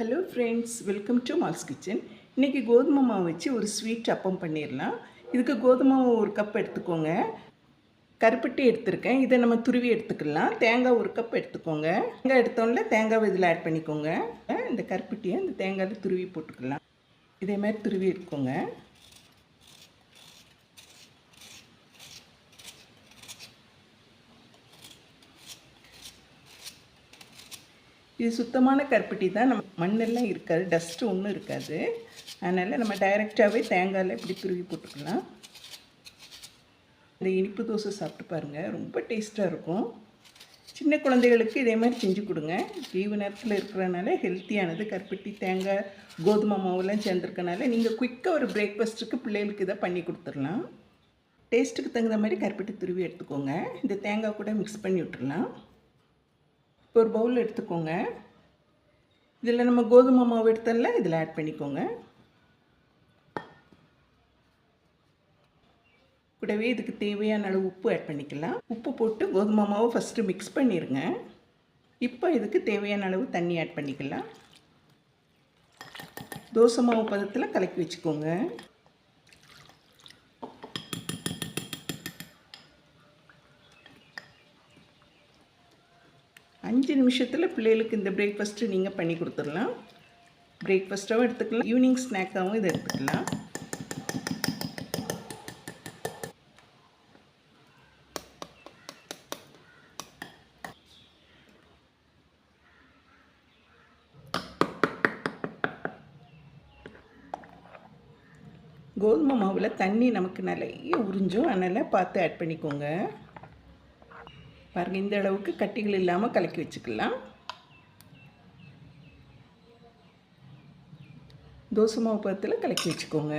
Hello friends welcome to Mal's kitchen இன்றைக்கி கோதுமை மாவு வச்சு ஒரு ஸ்வீட் அப்பம் பண்ணிடலாம். இதுக்கு கோதுமை மாவு ஒரு கப் எடுத்துக்கோங்க. கருப்பட்டி எடுத்திருக்கேன். இதை நம்ம துருவி எடுத்துக்கலாம். தேங்காய் ஒரு கப் எடுத்துக்கோங்க. தேங்காய் எடுத்தோம்ல தேங்காவை இதில் ஆட் பண்ணிக்கோங்க. இந்த கருப்பட்டியை இந்த தேங்காயில் துருவி போட்டுக்கலாம். இதே மாதிரி துருவி எடுத்துக்கோங்க இது சுத்தமான கருப்பட்டி தான். நம்ம மண்ணெல்லாம் இருக்காது. டஸ்ட்டு ஒன்றும் இருக்காது. அதனால் நம்ம டைரெக்டாகவே தேங்காயில் இப்படி துருவி போட்டுக்கலாம். இந்த இனிப்பு தோசை சாப்பிட்டு பாருங்கள் ரொம்ப டேஸ்ட்டாக இருக்கும். சின்ன குழந்தைகளுக்கு இதே மாதிரி செஞ்சு கொடுங்க. லீவு நேரத்தில் இருக்கிறனால ஹெல்த்தியானது கருப்பட்டி தேங்காய் கோதுமை மாவுலாம் சேர்ந்துருக்கனால நீங்கள் குயிக்காக ஒரு பிரேக்ஃபாஸ்ட்டுக்கு பிள்ளைகளுக்கு இதை பண்ணி கொடுத்துடலாம். டேஸ்ட்டுக்கு தகுந்த மாதிரி கருப்பட்டி துருவி எடுத்துக்கோங்க. இந்த தேங்காய் கூட மிக்ஸ் பண்ணி விட்டுடலாம். இப்போ ஒரு பவுல் எடுத்துக்கோங்க. இதில் நம்ம கோதுமை மாவு எடுத்தல இதில் ஆட் பண்ணிக்கோங்க. கூடவே இதுக்கு தேவையான அளவு உப்பு ஆட் பண்ணிக்கலாம். உப்பு போட்டு கோதுமை மாவு ஃபஸ்ட்டு மிக்ஸ் பண்ணிடுங்க இப்போ இதுக்கு தேவையான அளவு தண்ணி ஆட் பண்ணிக்கலாம். தோசை மாவு பதத்தில் கலக்கி வச்சுக்கோங்க. அஞ்சு நிமிஷத்தில் பிள்ளைகளுக்கு இந்த பிரேக்ஃபாஸ்ட்டு நீங்கள் பண்ணி கொடுத்துடலாம். பிரேக்ஃபாஸ்ட்டாகவும் எடுத்துக்கலாம். ஈவினிங் ஸ்நாக்காகவும் இதை எடுத்துக்கலாம். கோதுமை மாவில் தண்ணி நமக்கு நிறைய உறிஞ்சும் அதனால் பார்த்து ஆட் பண்ணிக்கோங்க. பாருங்கள் இந்த அளவுக்கு கட்டிகள் இல்லாமல் கலக்கி வச்சுக்கலாம். தோசை மாவு பதத்தில் கலக்கி வச்சுக்கோங்க.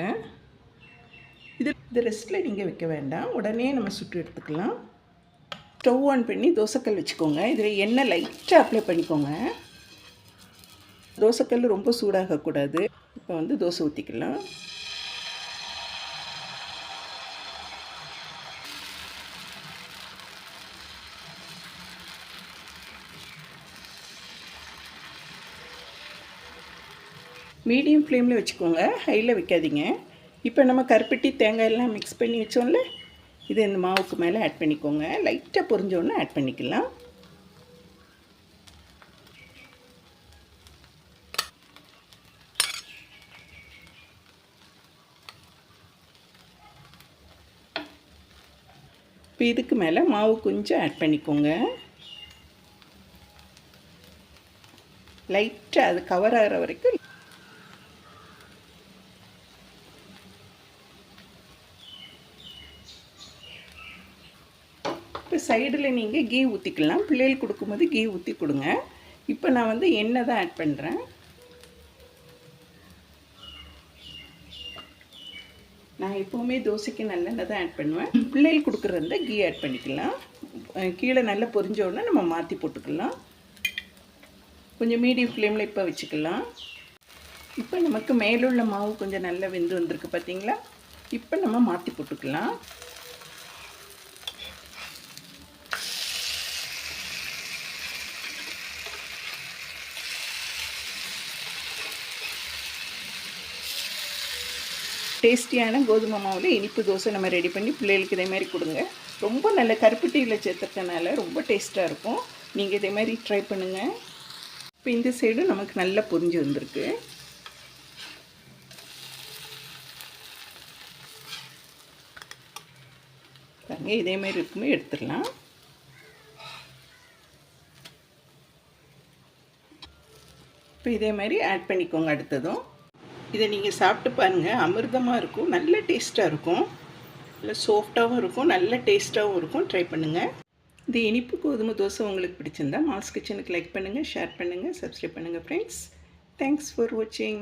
இது இந்த ரெஸ்ட்டில் நீங்கள் வைக்க வேண்டாம். உடனே நம்ம சுட்டு எடுத்துக்கலாம். ஸ்டவ் ஆன் பண்ணி தோசைக்கல் வச்சுக்கோங்க. இதில் எண்ணெய் லைட்டாக அப்ளை பண்ணிக்கோங்க. தோசைக்கல் ரொம்ப சூடாகக்கூடாது. இப்போ வந்து தோசை ஊற்றிக்கலாம் மீடியம் ஃப்ளேமில் வச்சுக்கோங்க. ஹையில் வைக்காதீங்க. இப்போ நம்ம கருப்பட்டி தேங்காய் எல்லாம் மிக்ஸ் பண்ணி வச்சோம்ல இது இந்த மாவுக்கு மேலே ஆட் பண்ணிக்கோங்க. லைட்டாக பொரிஞ்சோடனே ஆட் பண்ணிக்கலாம். இப்போ இதுக்கு மேலே மாவு கொஞ்சம் ஆட் பண்ணிக்கோங்க. லைட்டாக அது கவர் ஆகிற வரைக்கும் இப்போ சைடில் நீங்கள் கீ ஊற்றிக்கலாம் பிள்ளைகள் கொடுக்கும்போது கீ ஊற்றி கொடுங்க. இப்போ நான் வந்து எண்ணெய் தான் ஆட் பண்ணுறேன் நான் எப்போவுமே தோசைக்கு நல்லெண்ணெய் தான் ஆட் பண்ணுவேன். பிள்ளைகள் கொடுக்குறத கீ ஆட் பண்ணிக்கலாம். கீழே நல்லா பொரிஞ்ச உடனே நம்ம மாற்றி போட்டுக்கலாம். கொஞ்சம் மீடியம் ஃப்ளேமில் இப்போ வச்சுக்கலாம். இப்போ நமக்கு மேலுள்ள மாவு கொஞ்சம் நல்லா வெந்து வந்திருக்கு பார்த்தீங்களா இப்போ நம்ம மாற்றி போட்டுக்கலாம். டேஸ்டியான கோதுமை மாவில் இனிப்பு தோசை நம்ம ரெடி பண்ணி பிள்ளைகளுக்கு இதே மாதிரி கொடுங்க. ரொம்ப நல்ல கருப்பட்டியில் சேர்த்துருக்கனால ரொம்ப டேஸ்ட்டாக இருக்கும். நீங்கள் இதே மாதிரி ட்ரை பண்ணுங்கள் இப்போ இந்த சைடும் நமக்கு நல்லா பொரிஞ்சு வந்திருக்கு. பாருங்க இதே மாதிரி இருக்குமே எடுத்துடலாம். இப்போ இதே மாதிரி ஆட் பண்ணிக்கோங்க அடுத்ததும். இதை நீங்கள் சாப்பிட்டு பாருங்கள் அமிர்தமாக இருக்கும். நல்ல டேஸ்ட்டாக இருக்கும். நல்ல சாஃப்டாகவும் இருக்கும். நல்ல டேஸ்ட்டாகவும் இருக்கும். ட்ரை பண்ணுங்கள் இந்த இனிப்பு கோதுமை தோசை உங்களுக்கு பிடிச்சிருந்தா மாஸ் கிச்சனுக்கு லைக் பண்ணுங்கள் ஷேர் பண்ணுங்கள் சப்ஸ்கிரைப் பண்ணுங்கள் ஃப்ரெண்ட்ஸ் தேங்க்ஸ் ஃபார் வாட்சிங்